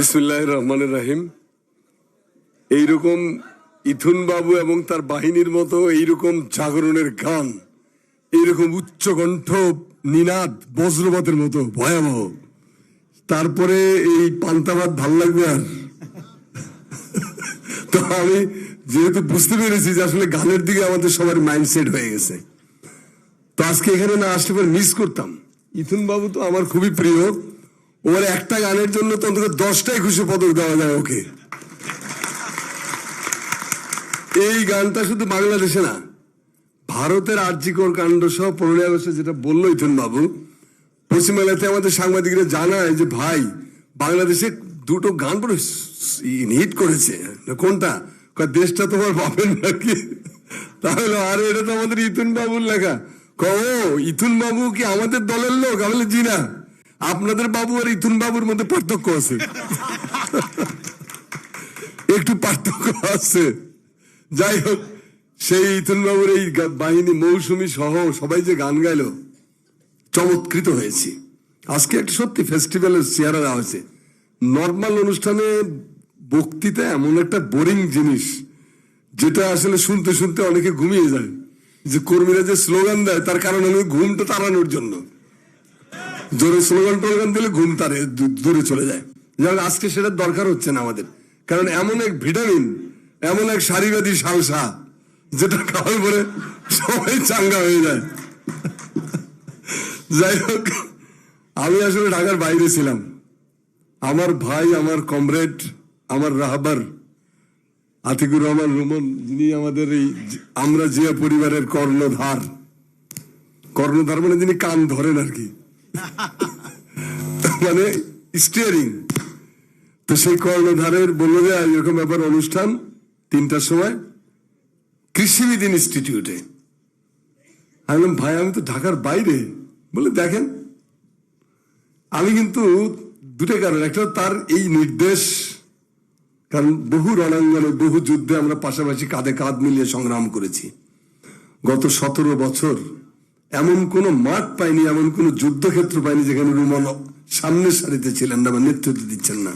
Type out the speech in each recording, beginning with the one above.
বিসমুল্লাহ রহমান রাহিম। এইরকম ইথুন বাবু এবং তার বাহিনীর মতো এইরকম জাগরণের গান, এইরকম উচ্চকণ্ঠ নিনাদ বজ্রপাতের মতো, ভয়াবহ। তারপরে এই পান্তা ভাত ভালো লাগবে আর। তো আমি যেহেতু বুঝতে পেরেছি যে আসলে গানের দিকে আমাদের সবার মাইন্ডসেট হয়ে গেছে। তো আজকে এখানে না আসলে মিস করতাম। ইথুন বাবু তো আমার খুবই প্রিয়। ওর একটা গানের জন্য তো অন্তত দশটাই খুশি পদক দেওয়া যায় ওকে। এই গানটা শুধু বাংলাদেশে না, ভারতের আর্যিকর কাণ্ড সহ পনেরোই আগস্টে যেটা বলল ইথুন বাবু পশ্চিমবাংলাতে আমাদের সাংবাদিকরা জানায় যে ভাই, বাংলাদেশে দুটো গান হিট করেছে। কোনটা? দেশটা তোমার বাপের নাকি? তাহলে আরে এটা তো আমাদের ইথুন বাবুর লেখা ও ইথুন বাবু কি আমাদের দলের লোক? আমি জি না। আপনাদের বাবু আর ইথুন বাবুর মধ্যে পার্থক্য আছে। একটু পার্থক্য আছে। যাই হোক, সেই ইথুন বাবুর এই বাহিনী মৌসুমী সহ সবাই যে গান গাইলো, চমৎকৃত হয়েছি। আজকে একটা সত্যি ফেস্টিভ্যালের চেহারা দেওয়া হয়েছে। নর্মাল অনুষ্ঠানে বক্তৃতা এমন একটা বোরিং জিনিস, যেটা আসলে শুনতে শুনতে অনেকে ঘুমিয়ে যায়। যে কর্মীরা যে স্লোগান দেয়, তার কারণ হলো ঘুমটা তাড়ানোর জন্য। জোরে স্লোগান টোলোগান দিলে ঘুম তারে দূরে চলে যায়। হোক, আজকে সেটা দরকার হচ্ছে না আমাদের। কারণ এমন এক ভিটামিন এমন এক সারিবাদী সালসা যেটা খাওয়ার পরে সবাই চাঙ্গা হয়ে যায়। যাই হোক আমি আসলে ঢাকার বাইরে ছিলাম। আমার ভাই আমার কমরেড আমার রাহবার আতিকুর রহমান রুমন যিনি আমাদের এই আমরা জিয়া পরিবারের কর্ণধার। কর্ণধার মানে যিনি কান ধরেন আর কি। মানে স্টিয়ারিং তো সেই কর্ণধারের বলল যে এরকম ব্যাপার অনুষ্ঠান তিনটার সময় কৃষিবিদ ইনস্টিটিউটে। আমি ভাই, আমি তো ঢাকার বাইরে। বলে, দেখেন, আমি কিন্তু দুটো কারণ। একটা তার এই নির্দেশ, কারণ বহু রণাঙ্গনে, বহু যুদ্ধে আমরা পাশাপাশি কাঁধে কাঁধ মিলিয়ে সংগ্রাম করেছি। গত সতেরো বছর এমন কোন মাঠ পাইনি এমন কোন যুদ্ধক্ষেত্র পাইনি যেখানে রুমন সামনের সারিতে ছিলেন না বা নেতৃত্ব দিচ্ছেন না।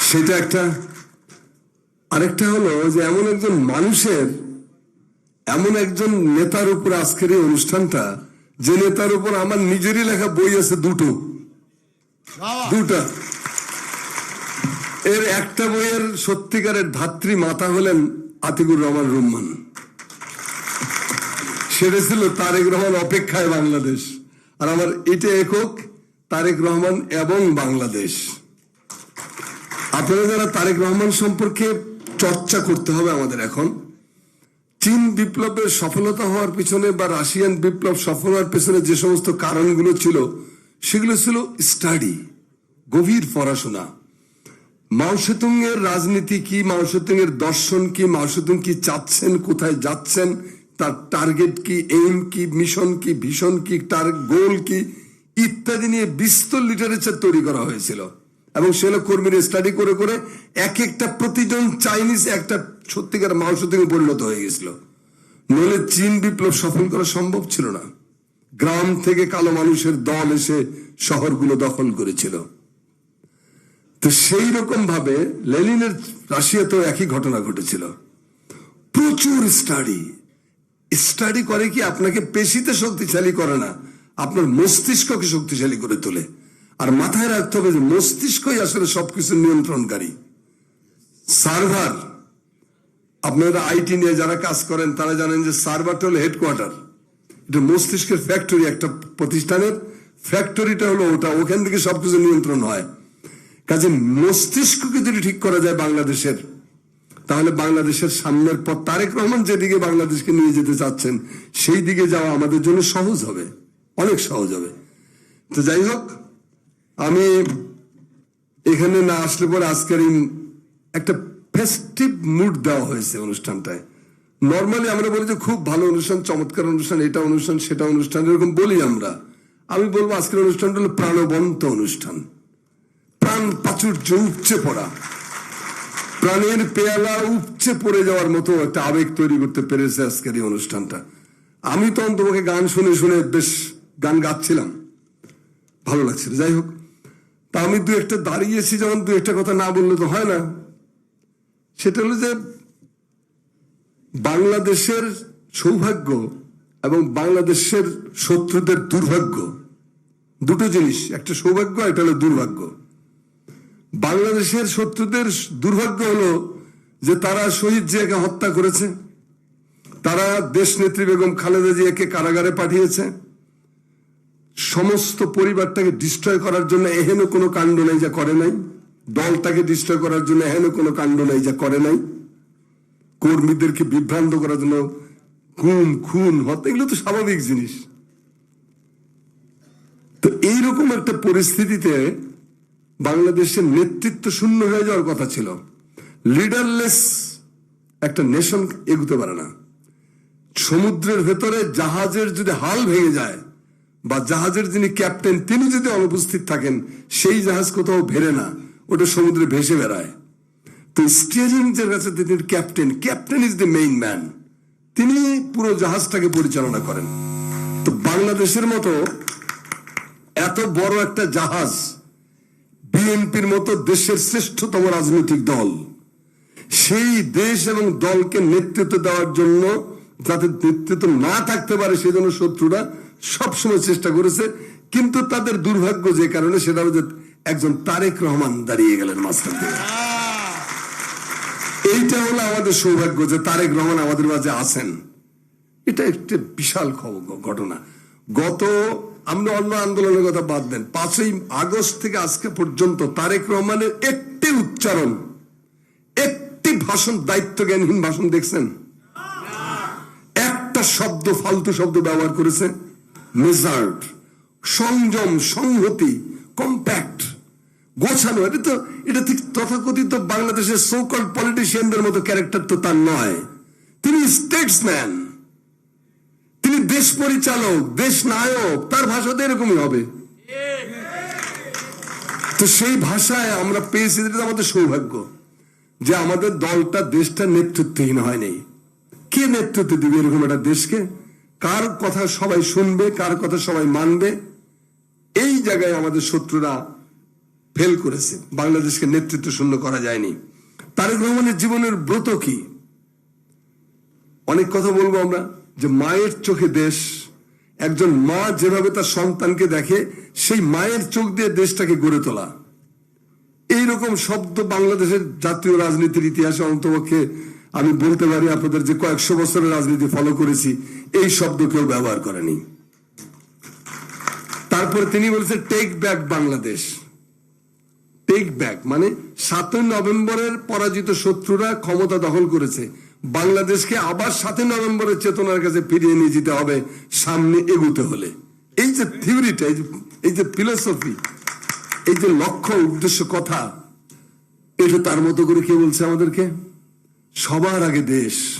সেটা একটা। আরেকটা হলো যে এমন একজন মানুষের এমন একজন নেতার উপর আজকের এই অনুষ্ঠানটা যে নেতার উপর আমার নিজেরই লেখা বই আছে দুটো। দুটা। এর একটা বইয়ের সত্যিকারের ধাত্রী মাতা হলেন আতিকুর রহমান রহমান সেটা ছিল তারেক রহমান অপেক্ষায় বাংলাদেশ। আর আমার এটা একক, তারেক রহমান এবং বাংলাদেশ। আপনারা যারা তারেক রহমান সম্পর্কে চর্চা করতে হবে আমাদের এখন, চীন বিপ্লবের সফলতা হওয়ার পিছনে বা রাশিয়ান বিপ্লব সফল হওয়ার পিছনে যে সমস্ত কারণগুলো ছিল, সেগুলো ছিল স্টাডি, গভীর পড়াশোনা। মাওসেতুং এর রাজনীতি কি মাওসেতুং এর দর্শন কি মাওসেতুং কি চাচ্ছেন, কোথায় যাচ্ছেন তার টার্গেট কি এইম কি মিশন কি ভিশন কি, তার গোল কি, ইত্যাদি নিয়ে বিস্তর লিটারেচার তৈরি করা হয়েছিল। এবং সেগুলো কর্মীরা স্টাডি করে করে এক একটা প্রতিজন চাইনিজ একটা সত্যিকার সেতুং এ পরিণত হয়ে গেছিল। নইলে চীন বিপ্লব সফল করা সম্ভব ছিল না। গ্রাম থেকে কালো মানুষের দল এসে শহরগুলো দখল করেছিল। তো সেই রকম ভাবে লেনিনের রাশিয়াতেও একই ঘটনা ঘটেছিল। প্রচুর স্টাডি স্টাডি করে কি আপনাকে পেশিতে শক্তিশালী করে না? আপনার মস্তিষ্ককে শক্তিশালী করে তোলে। আর মাথায় রাখতে হবে যে মস্তিষ্কই আসলে সবকিছু নিয়ন্ত্রণকারী। সার্ভার আপনারা আইটি নিয়ে যারা কাজ করেন, তারা জানেন যে সার্ভারটা হলো হেডকোয়ার্টার এটা মস্তিষ্কের ফ্যাক্টরি একটা প্রতিষ্ঠানের ফ্যাক্টরিটা হলো ওটা। ওখান থেকে সবকিছু নিয়ন্ত্রণ হয়। কাজে মস্তিষ্ককে যদি ঠিক করা যায় বাংলাদেশের তাহলে বাংলাদেশের সামনের পর তারেক রহমান যেদিকে বাংলাদেশকে নিয়ে যেতে চাচ্ছেন, সেই দিকে যাওয়া আমাদের জন্য সহজ হবে, অনেক সহজ হবে। তো যাই হোক, আমি এখানে না আসলে পরে আজকের একটা ফেস্টিভ মুড দেওয়া হয়েছে অনুষ্ঠানটায়। নর্মালি আমরা বলি যে খুব ভালো অনুষ্ঠান, চমৎকার অনুষ্ঠান, এটা অনুষ্ঠান, সেটা অনুষ্ঠান, এরকম বলি আমরা। আমি বলব আজকের অনুষ্ঠানটা হলো প্রাণবন্ত অনুষ্ঠান। প্রাণ প্রাচুর্য উপচে পড়া। প্রাণের পেয়ালা উপচে পড়ে যাওয়ার মতো একটা আবেগ তৈরি করতে পেরেছে আজকের এই অনুষ্ঠানটা। আমি তো তোমাকে গান শুনে শুনে বেশ গান গাচ্ছিলাম। ভালো লাগছিল। যাই হোক, তা আমি দু একটা দাঁড়িয়েছি যেমন দু একটা কথা না বললে তো হয় না। সেটা হলো যে বাংলাদেশের সৌভাগ্য এবং বাংলাদেশের শত্রুদের দুর্ভাগ্য। দুটো জিনিস, একটা সৌভাগ্য একটা হলো দুর্ভাগ্য। বাংলাদেশের শত্রুদের দুর্ভাগ্য হলো যে তারা শহীদ জিয়াকে হত্যা করেছে। তারা দেশ নেত্রী বেগম খালেদা জিয়াকে কারাগারে পাঠিয়েছে। সমস্ত পরিবারটাকে ডিস্ট্রয় করার জন্য এহেন কোনো কাণ্ড নাই যা করে নাই। দলটাকে ডিস্ট্রয় করার জন্য এহেন কোনো কাণ্ড নাই যা করে নাই। কর্মীদেরকে বিভ্রান্ত করার জন্য খুন খুন, হত্যা, এগুলো তো স্বাভাবিক জিনিস। তো এইরকম একটা পরিস্থিতিতে বাংলাদেশের নেতৃত্ব শূন্য হয়ে যাওয়ার কথা ছিল। লিডারলেস একটা নেশন এগুতে পারে না। সমুদ্রের ভেতরে জাহাজের যদি হাল ভেঙে যায় বা জাহাজের যিনি ক্যাপ্টেন তিনি যদি অনুপস্থিত থাকেন, সেই জাহাজ কোথাও ভেরে না, ওটা সমুদ্রে ভেসে বেড়ায়। তো স্টিয়ারিং যে কাছে তিনি captain captain is the main man তিনি পুরো জাহাজটাকে পরিচালনা করেন। তো বাংলাদেশের মতো এত বড় একটা জাহাজ বিএনপির মতো দেশের শ্রেষ্ঠতম রাজনৈতিক দল। সেই দেশ এবং দলকে নেতৃত্ব দেওয়ার জন্য, যাতে নেতৃত্ব না থাকতে পারে সেজন্য শত্রুরা সবসময় চেষ্টা করেছে। কিন্তু তাদের দুর্ভাগ্য যে কারণে সেটা যে একজন তারেক রহমান দাঁড়িয়ে গেলেন মাঝখান থেকে এইটা হলো আমাদের সৌভাগ্য যে তারেক রহমান আমাদের মাঝে আছেন। এটা একটা বিশাল ঘটনা। গত আমরা অন্য আন্দোলনের কথা বাদ দেন। পাঁচই আগস্ট থেকে আজকে পর্যন্ত তারেক রহমানের একটি উচ্চারণ, একটি ভাষণ দায়িত্ব জ্ঞানহীন ভাষণ দেখছেন? একটা শব্দ, ফালতু শব্দ ব্যবহার করেছে। মেজার্ড, সংযম, সংহতি, কম্প্যাক্ট, গোছানো। এটা তো, এটা ঠিক তথাকথিত বাংলাদেশের সোকল পলিটিশিয়ানদের মতো ক্যারেক্টার তো তার নয়। তিনি স্টেটসম্যান তিনি দেশ পরিচালক, দেশ নায়ক, তার ভাষা তো এরকমই হবে। তো সেই ভাষায় আমরা পেয়েছি এটা আমাদের সৌভাগ্য, যে আমাদের দলটা দেশটা নেতৃত্বহীন হয়নি কে নেতৃত্ব দিবে এরকম একটা দেশকে? কার কথা সবাই শুনবে, কার কথা সবাই মানবে? এই জায়গায় আমাদের শত্রুরা ফেল করেছে। বাংলাদেশকে নেতৃত্ব শূন্য করা যায়নি। তারেক রহমানের জীবনের ব্রত কি? অনেক কথা বলব আমরা। যে মায়ের চোখে দেশ, একজন মা যেভাবে তার সন্তানকে দেখে, সেই মায়ের চোখ দিয়ে দেশটাকে গড়ে তোলা। এইরকম শব্দ বাংলাদেশের জাতীয় রাজনীতির ইতিহাসে অন্তপক্ষে আমি বলতে পারি আপনাদের যে কয়েকশো বছরের রাজনীতি ফলো করেছি, এই শব্দ কেউ ব্যবহার করেনি। তারপরে তিনি বলছেন take back Bangladesh. Take back মানে সাতই নভেম্বরের পরাজিত শত্রুরা ক্ষমতা দখল করেছে। বাংলাদেশকে আবার সাতই নভেম্বরের চেতনার কাছে ফিরিয়ে নিয়ে যেতে হবে সামনে এগুতে হলে। এই যে থিওরিটা এই যে ফিলোসফি এই যে লক্ষ্য, উদ্দেশ্য, কথা, এটা তার মতো করে কে বলছে আমাদেরকে? সবার আগে দেশ।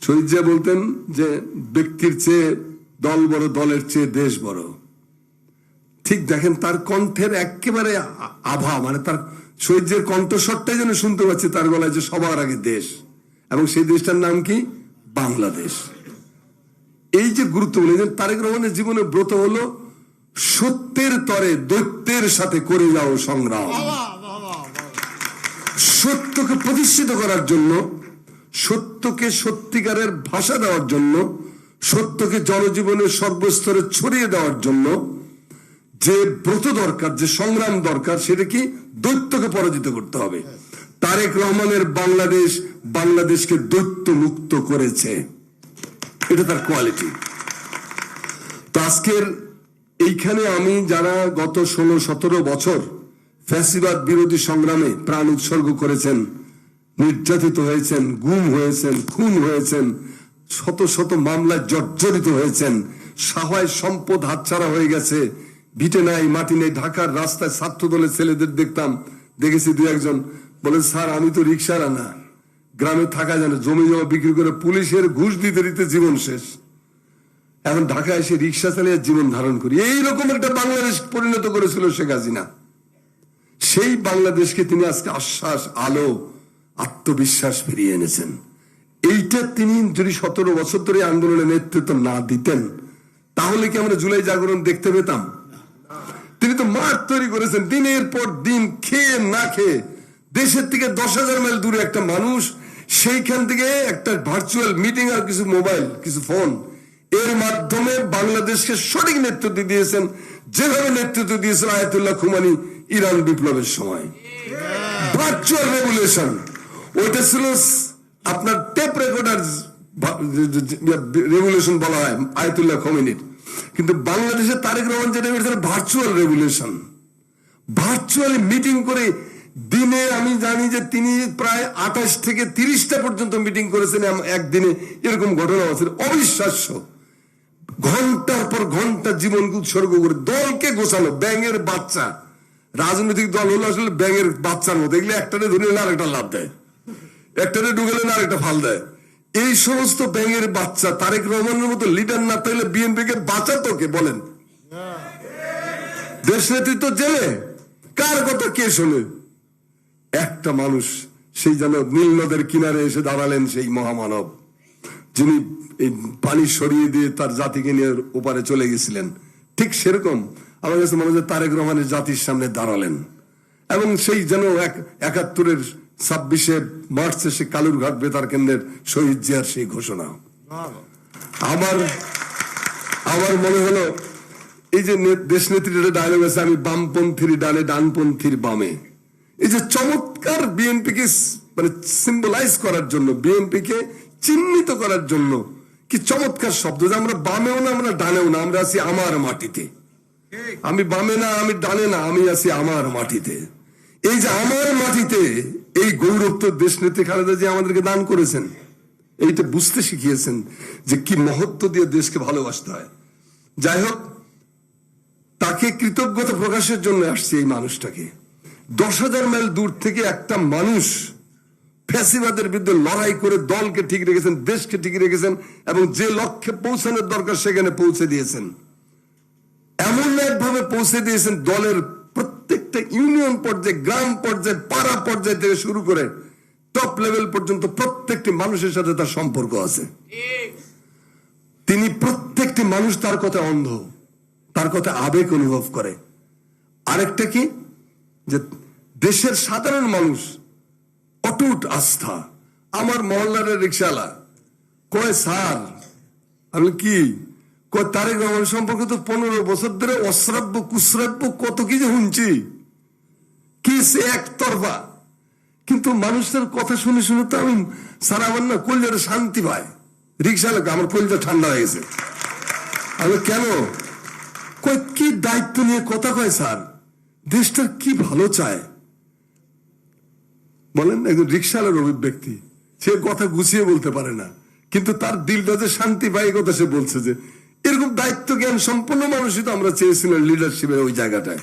শহীদ জিয়া বলতেন যে, ব্যক্তির চেয়ে দল বড়, দলের চেয়ে দেশ বড়। ঠিক দেখেন, তার কণ্ঠের একেবারে আভা মানে তার শহীদের কণ্ঠস্বরটাই যেন শুনতে পাচ্ছি তার গলায় যে সবার আগে দেশ। এবং সেই দেশটার নাম কি? বাংলাদেশ। এই যে গুরুত্বপূর্ণ তারেক রহমানের জীবনে ব্রত হলো সত্যের তরে দৈত্যের সাথে করে যাও সংগ্রাম। সত্যকে প্রতিষ্ঠিত করার জন্য সত্যকে সত্যিকারের ভাষা দেওয়ার জন্য সত্যকে জনজীবনের সর্বস্তরে ছড়িয়ে দেওয়ার জন্য যে ব্রত দরকার যে সংগ্রাম দরকার সেটা কি দৈত্যকে পরাজিত করতে হবে। তারেক রহমানের বাংলাদেশ বাংলাদেশকে দৈত্য মুক্ত করেছে। এটা তার কোয়ালিটি। তো আজকের এইখানে আমি যারা গত ষোলো, সতেরো বছর ফ্যাসিবাদ বিরোধী সংগ্রামে প্রাণ উৎসর্গ করেছেন, নির্যাতিত হয়েছেন, গুম হয়েছেন, খুন হয়েছেন, শত শত মামলায় জর্জরিত হয়েছেন, সহায় সম্পদ হাতছাড়া হয়ে গেছে, ভিটে নাই, মাটি নেই, ঢাকার রাস্তায় ছাত্র দলের ছেলেদের দেখতাম, দেখেছি দু একজন। বলে স্যার, আমি তো রিক্সার না। গ্রামে থাকা জানে জমি জমা বিক্রি করে পুলিশের ঘুষ দিতে দিতে জীবন শেষ। এখন ঢাকা এসে রিক্সা চালিয়ে জীবন ধারণ করি। এইরকম একটা বাংলাদেশ পরিণত করেছিল শেখ হাসিনা। সেই বাংলাদেশকে তিনি আজকে আশ্বাস, আলো, আত্মবিশ্বাস ফিরিয়ে এনেছেন। এইটা তিনি যদি সতেরো বছর ধরে আন্দোলনে নেতৃত্ব না দিতেন, তাহলে কি আমরা জুলাই জাগরণ দেখতে পেতাম? তিনি তো মাঠ তৈরি করেছেন, দিনের পর দিন খেয়ে না খেয়ে। দেশের থেকে দশ হাজার মাইল দূরে একটা মানুষ, সেইখান থেকে একটা ভার্চুয়াল মিটিং আর কিছু মোবাইল কিছু ফোন এর মাধ্যমে বাংলাদেশকে সঠিক নেতৃত্ব দিয়েছেন, যেভাবে নেতৃত্ব দিয়েছেন আয়াতুল্লাহ খুমানি ইরান বিপ্লবের সময়। ভার্চুয়াল রেগুলেশন ওইটা ছিল আপনার টেপ রেকর্ডার রেগুলেশন বলা হয়, আয়তুল্লাহ খমিনির। কিন্তু বাংলাদেশে তারেক রহমান যেটা ভার্চুয়াল রেগুলেশন ভার্চুয়ালি মিটিং করে দিনে আমি জানি যে তিনি প্রায় আঠাশ থেকে তিরিশটা পর্যন্ত মিটিং করেছেন একদিনে এরকম ঘটনা আছে অবিশ্বাস্য। ঘণ্টার পর ঘণ্টা জীবনকে উৎসর্গ করে দলকে গোছানো ব্যাঙের বাচ্চা। রাজনৈতিক দল হলো আসলে ব্যাঙের বাচ্চার মতো। এগুলো একটারে ধরে না আরেকটা লাভ দেয়। একটারে ঢুকেলে না আরেকটা ফাল দেয়। এই সমস্ত ব্যাঙের বাচ্চা তারেক রহমানের মতো লিডার না থাকলে বিএনপি কে বাঁচাতো কে? বলেন। দেশ নেতৃত্ব জেলে। কার কথা কে শোনে? একটা মানুষ সেই যেন নীল নদের কিনারে এসে দাঁড়ালেন সেই মহামানব, যিনি এই পানি সরিয়ে দিয়ে তার জাতিকে নিয়ে ওপারে চলে গেছিলেন। ঠিক সেরকম আমার কাছে মনে হয় তারেক রহমানের জাতির সামনে দাঁড়ালেন। এবং সেই যেন এক একাত্তরের ছাব্বিশে মার্চে সে কালুরঘাট বেতার কেন্দ্রের শহীদ জিয়ার সেই ঘোষণা। আমার আমার মনে হলো, এই যে দেশ নেত্রীর ডায়লগ আছে, আমি বামপন্থীর ডানে ডানপন্থীর বামে। এই যে চমৎকার বিএনপি কে মানে সিম্বলাইজ করার জন্য বিএনপি কে চিহ্নিত করার জন্য কি চমৎকার শব্দ যে আমরা বামেও না, আমরা ডানেও না, আমরা আছি আমার মাটিতে। আমি বামে না, আমি ডানে না, আমি আছি আমার মাটিতে। এই যে আমার মাটিতে এই গৌরব তো দেশ নেত্রী খালেদা যে আমাদেরকে দান করেছেন, এইটা বুঝতে শিখিয়েছেন যে কি মহত্ব দিয়ে দেশকে ভালোবাসতে হয়। যাই হোক, তাকে কৃতজ্ঞতা প্রকাশের জন্য আসছে এই মানুষটাকে। দশ হাজার মাইল দূর থেকে একটা মানুষ ফ্যাসিবাদের বিরুদ্ধে লড়াই করে দলকে ঠিক রেখেছেন, দেশকে ঠিক রেখেছেন এবং যে লক্ষ্যে পৌঁছানোর দরকার সেখানে পৌঁছে দিয়েছেন। এমন একভাবে পৌঁছে দিয়েছেন দলের প্রত্যেকটা ইউনিয়ন পর্যায়ে, গ্রাম পর্যায়ে, পাড়া পর্যায়ে থেকে শুরু করে টপ লেভেল পর্যন্ত প্রত্যেকটি মানুষের সাথে তার সম্পর্ক আছে। তিনি প্রত্যেকটি মানুষ তার কথা অন্ধ, তার কথা আবেগ অনুভব করে। আরেকটা কি? যে দেশের সাধারণ মানুষ, অটুট আস্থা। আমার মহল্লার রিক্সাওয়ালা, কয়, স্যার, আমি কি, কয়, তারেক রহমান সম্পর্কে তো পনেরো বছর ধরে অশ্রাব্য, কুশ্রাব্য কত কি যে শুনছি। কি সে একতরফা। কিন্তু মানুষের কথা শুনে শুনে তো আমি সারা আমার না শান্তি পায় রিক্সা লোক আমার কলজা ঠান্ডা হয়ে গেছে। আমি কেন? কয়, কি দায়িত্ব নিয়ে কথা কয়, স্যার? দেশটা কি ভালো চায়? বলেন, একজন রিক্সাওয়ালার অভিব্যক্তি। সে কথা গুছিয়ে বলতে পারে না। কিন্তু তার দিলটা যে শান্তি পায় কথা সে বলছে যে, এরকম দায়িত্ব, জ্ঞান সম্পন্ন মানুষই তো আমরা চেয়েছিলাম লিডারশিপের ওই জায়গাটায়।